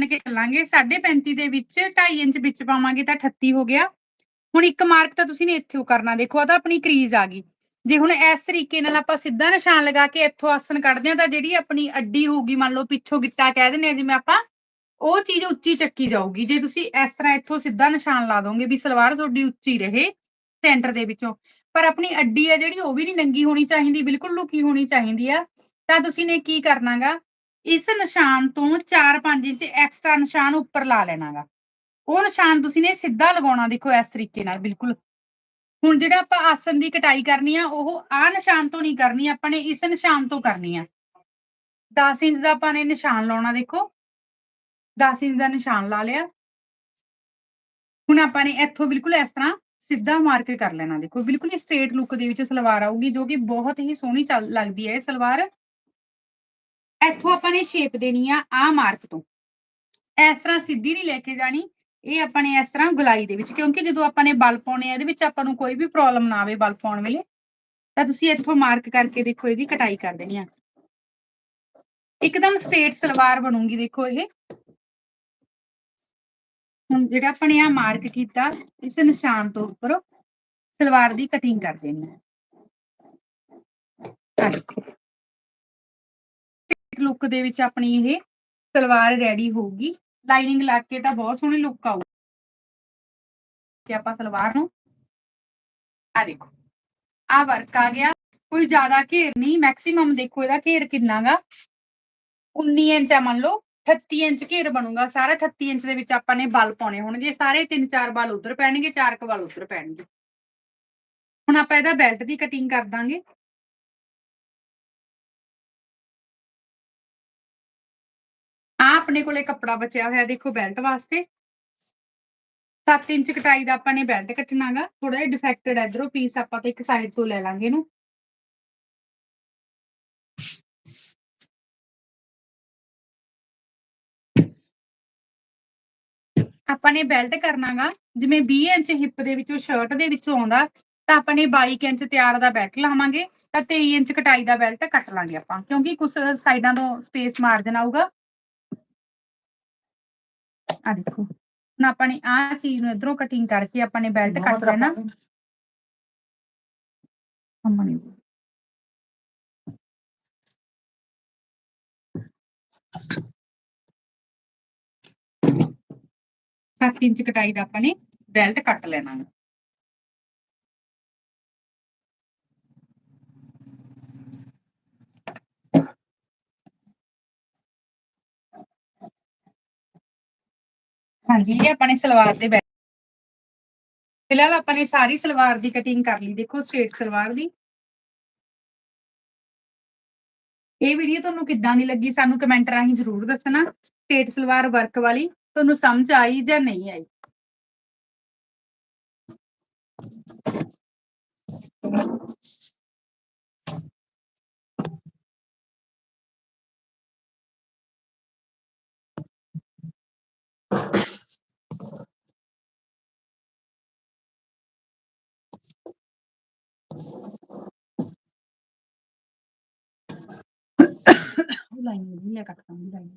ਮੰਨ ਕੇ ਚੱਲਾਂਗੇ 35.5 ਦੇ ਵਿੱਚ 2.5 ਇੰਚ ਵਿੱਚ ਪਾਵਾਂਗੇ ਤਾਂ 38 ਹੋ ਗਿਆ। ਹੁਣ ਇੱਕ ਮਾਰਕ ਤਾਂ ਤੁਸੀਂ ਨੇ ਇੱਥੇ ਕਰਨਾ। ਦੇਖੋ ਆ ਤਾਂ ਆਪਣੀ ਕਰੀਜ਼ ਆ ਗਈ। ਜੇ ਹੁਣ ਇਸ ਤਰੀਕੇ ਨਾਲ ਆਪਾਂ ਸਿੱਧਾ ਨਿਸ਼ਾਨ ਲਗਾ ਕੇ ਇੱਥੋਂ ਆਸਨ ਕੱਢਦੇ ਆ ਤਾਂ ਜਿਹੜੀ ਆਪਣੀ ਅੱਡੀ ਹੋਊਗੀ, ਮੰਨ ਲਓ ਪਿੱਛੋਂ ਗਿੱਟਾ ਕਹਿ ਦਿੰਦੇ ਆ ਜਿਵੇਂ ਆਪਾਂ, ਉਹ ਚੀਜ਼ ਉੱਚੀ ਚੱਕੀ ਜਾਊਗੀ। ਜੇ ਤੁਸੀਂ ਇਸ ਤਰ੍ਹਾਂ ਇੱਥੋਂ ਸਿੱਧਾ ਨਿਸ਼ਾਨ ਲਾ ਦੋਗੇ ਵੀ ਸਲਵਾਰ ਤੁਹਾਡੀ ਉੱਚੀ ਰਹੇ ਸੈਂਟਰ ਦੇ ਵਿੱਚੋਂ। ਪਰ ਆਪਣੀ ਅੱਡੀ ਆ ਜਿਹੜੀ, ਉਹ ਵੀ ਨਹੀਂ ਨੰਗੀ ਹੋਣੀ ਚਾਹੀਦੀ, ਬਿਲਕੁਲ ਲੁਕੀ ਹੋਣੀ ਚਾਹੀਦੀ ਆ। ਤਾਂ ਤੁਸੀਂ ਨੇ ਕੀ ਕਰਨਾਗਾ? ਇਸ ਨਿਸ਼ਾਨ ਤੋਂ 4-5 ਇੰਚ ਐਕਸਟਰਾ ਨਿਸ਼ਾਨ ਉੱਪਰ ਲਾ ਲੈਣਾਗਾ। ਉਹ ਨਿਸ਼ਾਨ ਤੁਸੀਂ ਨੇ ਸਿੱਧਾ ਲਗਾਉਣਾ ਦੇਖੋ ਇਸ ਤਰੀਕੇ ਨਾਲ, ਬਿਲਕੁਲ। ਹੁਣ ਜਿਹੜਾ ਆਪਾਂ ਆਸਨ ਦੀ ਕਟਾਈ ਕਰਨੀ ਆ, ਉਹ ਆ ਨਿਸ਼ਾਨ ਤੋਂ ਨਹੀਂ ਕਰਨੀ, ਆਪਾਂ ਨੇ ਇਸ ਨਿਸ਼ਾਨ ਤੋਂ ਕਰਨੀ ਆ। 10 ਇੰਚ ਦਾ ਆਪਾਂ ਨੇ ਨਿਸ਼ਾਨ ਲਾਉਣਾ ਦੇਖੋ। 10 ਇੰਚ ਦਾ ਨਿਸ਼ਾਨ ਲਾ ਲਿਆ। ਹੁਣ ਆਪਾਂ ਨੇ ਇੱਥੋਂ ਬਿਲਕੁਲ ਇਸ ਤਰ੍ਹਾਂ ਸਿੱਧਾ ਮਾਰਕ ਕਰ ਲੈਣਾ ਦੇਖੋ। ਬਿਲਕੁਲ ਹੀ ਸਟ੍ਰੇਟ ਲੁੱਕ ਦੇ ਵਿੱਚ ਸਲਵਾਰ ਆਊਗੀ, ਜੋ ਕਿ ਬਹੁਤ ਹੀ ਸੋਹਣੀ ਚੱਲ ਲੱਗਦੀ ਹੈ ਇਹ ਸਲਵਾਰ। ਇੱਥੋਂ ਆਪਾਂ ਨੇ ਸ਼ੇਪ ਦੇਣੀ ਆ ਆ ਮਾਰਕ ਤੋਂ। ਇਸ ਤਰ੍ਹਾਂ ਸਿੱਧੀ ਨਹੀਂ ਲੈ ਕੇ ਜਾਣੀ, ਇਹ ਆਪਾਂ ਨੇ ਇਸ ਤਰ੍ਹਾਂ ਗੁਲਾਈ ਦੇ ਵਿੱਚ, ਕਿਉਂਕਿ ਜਦੋਂ ਆਪਾਂ ਨੇ ਬਲ ਪਾਉਣੇ ਆ, ਇਹਦੇ ਵਿੱਚ ਆਪਾਂ ਨੂੰ ਕੋਈ ਵੀ ਪ੍ਰੋਬਲਮ ਨਾ ਆਵੇ ਬਲ ਪਾਉਣ ਵੇਲੇ, ਤਾਂ ਤੁਸੀਂ ਇੱਥੋਂ ਮਾਰਕ ਕਰਕੇ ਦੇਖੋ ਇਹਦੀ ਕਟਾਈ ਕਰ ਦੇਣੀ ਆ। ਇੱਕਦਮ ਸਟ੍ਰੇਟ ਸਲਵਾਰ ਬਣੂਗੀ, ਦੇਖੋ ਇਹ। ਹੁਣ ਜਿਹੜਾ ਆਪਾਂ ਨੇ ਆ ਮਾਰਕ ਕੀਤਾ, ਇਸ ਨਿਸ਼ਾਨ ਤੋਂ ਉੱਪਰ ਸਲਵਾਰ ਦੀ ਕਟਿੰਗ ਕਰ ਦੇਣੀ ਹੈ ਦੇਖੋ। ਲੁੱਕ ਦੇ ਵਿੱਚ ਆਪਣੀ ਇਹ ਸਲਵਾਰ ਰੈਡੀ ਹੋਊਗੀ। ਲਾਈਨਿੰਗ ਲਾ ਕੇ ਤਾਂ ਬਹੁਤ ਸੋਹਣੀ ਲੁੱਕ ਆਊ। ਤੇ ਆਪਾਂ ਸਲਵਾਰ ਨੂੰ ਆ ਦੇਖੋ ਆ ਵਰਕ ਆ ਗਿਆ। ਕੋਈ ਜ਼ਿਆਦਾ ਘੇਰ ਨਹੀਂ ਮੈਕਸਿਮਮ ਦੇਖੋ ਇਹਦਾ ਘੇਰ ਕਿੰਨਾਗਾ 19 ਇੰਚ ਆ ਮੰਨ ਲਓ 38 ਇੰਚ ਘੇਰ ਬਣੂਗਾ। ਸਾਰਾ 38 ਇੰਚ ਦੇ ਵਿੱਚ ਆਪਾਂ ਨੇ ਬਲ ਪਾਉਣੇ ਹੋਣਗੇ। ਸਾਰੇ ਤਿੰਨ ਚਾਰ ਬਲ ਉਧਰ ਪੈਣਗੇ, ਚਾਰ ਕ ਬਲ ਉਧਰ ਪੈਣਗੇ। ਹੁਣ ਆਪਾਂ ਇਹਦਾ ਬੈਲਟ ਦੀ ਕਟਿੰਗ ਕਰ ਦਾਂਗੇ। ਆਪਣੇ ਕੋਲੇ ਕੱਪੜਾ ਬਚਿਆ ਹੋਇਆ ਦੇਖੋ ਬੈਲਟ ਵਾਸਤੇ। 7 ਇੰਚ ਕਟਾਈ ਦਾ ਆਪਾਂ ਨੇ ਬੈਲਟ ਕੱਟਣਾਗਾ ਥੋੜਾ ਜਿਹਾ ਡਿਫੈਕਟਡ ਇਧਰੋਂ ਪੀਸ ਆਪਾਂ ਤੇ ਇੱਕ ਸਾਈਡ ਤੋਂ ਲੈ ਲਾਂਗੇ ਇਹਨੂੰ। ਆਪਾਂ ਨੇ ਬੈਲਟ ਕਰਨਾਗਾ ਜਿਵੇਂ 20 ਇੰਚ ਹਿੱਪ ਦੇ ਵਿੱਚੋਂ ਸ਼ਰਟ ਦੇ ਵਿੱਚੋਂ ਆਉਂਦਾ, ਤਾਂ ਆਪਾਂ ਨੇ 22 ਇੰਚ ਤਿਆਰ ਦਾ ਬੈਲਟ ਲਾਵਾਂਗੇ। ਤਾਂ 23 ਇੰਚ ਕਟਾਈ ਦਾ ਬੈਲਟ ਕੱਟ ਲਾਂਗੇ ਆਪਾਂ। ਕਿਉਂਕਿ ਕੁਝ ਸਾਈਡਾਂ ਤੋਂ ਸਪੇਸ ਮਾਰਜਨ ਆਊਗਾ। ਆ ਦੇਖੋ ਹੁਣ ਆਪਾਂ ਨੇ ਆਹ ਚੀਜ਼ ਨੂੰ ਇਧਰੋਂ ਕਟਿੰਗ ਕਰਕੇ ਆਪਾਂ ਨੇ ਬੈਲਟ ਕੱਟ ਲੈਣਾ ਅੰਮਣੀ ਸੱਤ ਇੰਚ ਕਟਾਈ ਦਾ ਆਪਾਂ ਨੇ ਬੈਲਟ ਕੱਟ ਲੈਣਾ ਹੈ ਹਾਂਜੀ, ਇਹ ਆਪਾਂ ਨੇ ਸਲਵਾਰ ਦੇ ਬੈਲਟ ਫਿਲਹਾਲ ਆਪਾਂ ਨੇ ਸਾਰੀ ਸਲਵਾਰ ਦੀ ਕਟਿੰਗ ਕਰ ਲਈ, ਦੇਖੋ ਸਟ੍ਰੇਟ ਸਲਵਾਰ ਦੀ। ਇਹ ਵੀਡੀਓ ਤੁਹਾਨੂੰ ਕਿੱਦਾਂ ਦੀ ਲੱਗੀ, ਸਾਨੂੰ ਕਮੈਂਟ ਰਾਹੀਂ ਜ਼ਰੂਰ ਦੱਸਣਾ। ਸਟੇਟ ਸਲਵਾਰ ਵਰਕ ਵਾਲੀ, ਤੁਹਾਨੂੰ ਸਮਝ ਆਈ ਜਾਂ ਨਹੀਂ ਆਈ? ਉਹ ਲਾਈਨ ਨਹੀਂ ਲੈ ਕੱਟਦਾ ਲਾਈਨ